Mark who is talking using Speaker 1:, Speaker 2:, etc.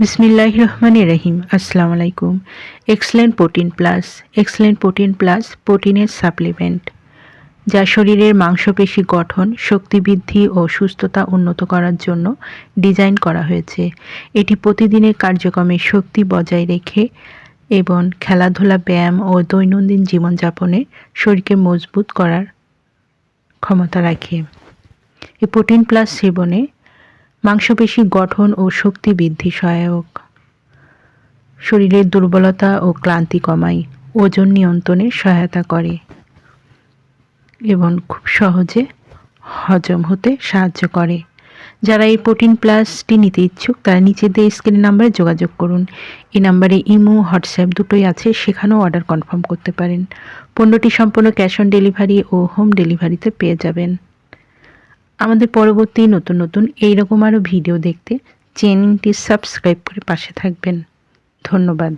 Speaker 1: বিসমিল্লাহ রহমান রহিম, আসসালামু আলাইকুম। Excellent protein plus excellent protein plus প্রোটিনের সাপ্লিমেন্ট, যা শরীরের মাংসপেশি গঠন, শক্তি বৃদ্ধি ও সুস্থতা উন্নত করার জন্য ডিজাইন করা হয়েছে। এটি প্রতিদিনের কার্যক্রমে শক্তি বজায় রেখে এবং খেলাধুলা, ব্যায়াম ও দৈনন্দিন জীবনযাপনে শরীরকে মজবুত করার ক্ষমতা রাখে। এই প্রোটিন প্লাস সেবনে মাংসপেশি গঠন ও শক্তি বৃদ্ধি সহায়ক। শরীরের দুর্বলতা ও ক্লান্তি কমায়, ওজন নিয়ন্ত্রণে সহায়তা করে এবং খুব সহজে হজম হতে সাহায্য করে। যারা এই প্রোটিন প্লাসটি নিতে ইচ্ছুক, তারা নিচে দিয়ে স্ক্রিন নাম্বারে যোগাযোগ করুন। এই নাম্বারে ইমো, হোয়াটসঅ্যাপ দুটোই আছে, সেখানেও অর্ডার কনফার্ম করতে পারেন। পণ্যটি সম্পূর্ণ ক্যাশ অন ডেলিভারি ও হোম ডেলিভারিতে পেয়ে যাবেন। আমাদের পরবর্তী নতুন নতুন এইরকম আরও ভিডিও দেখতে চ্যানেলটি সাবস্ক্রাইব করে পাশে থাকবেন। ধন্যবাদ।